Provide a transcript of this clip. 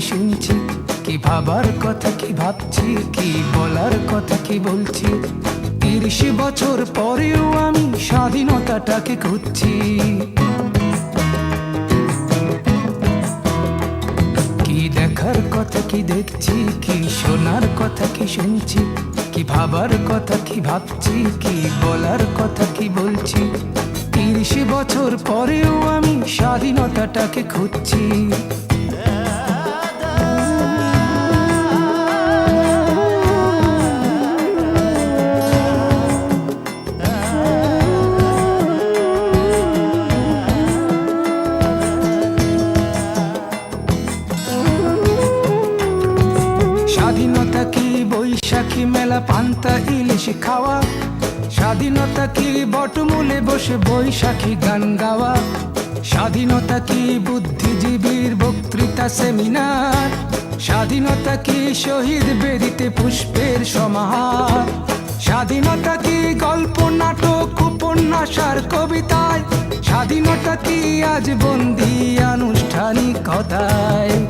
শুনছি, কি ভাবার কথা, কি ভাবছি, কি বলার কথা, কি বলছি? তিরিশ বছর পরেও আমি স্বাধীনতাটাকে খুঁজছি। কি দেখার কথা, কি দেখছি, কি শোনার কথা, কি শুনছি, কি ভাবার কথা, কি ভাবছি, কি বলার কথা, কি বলছি? তিরিশ বছর পরেও আমি স্বাধীনতাটাকে খুঁজছি। স্বাধীনতা কি বৈশাখী মেলা পান্তা ইলিশ খাওয়া? স্বাধীনতা কি বটমূলে বসে বৈশাখী গান গাওয়া? স্বাধীনতা কি বুদ্ধিজীবীর বক্তৃতা সেমিনার? স্বাধীনতা কি শহীদ বেরিতে পুষ্পের সমাহার? স্বাধীনতা কি গল্প, নাটক, উপন্যাস আর কবিতায়? স্বাধীনতা কি আজ বন্দি আনুষ্ঠানিকতায়? কি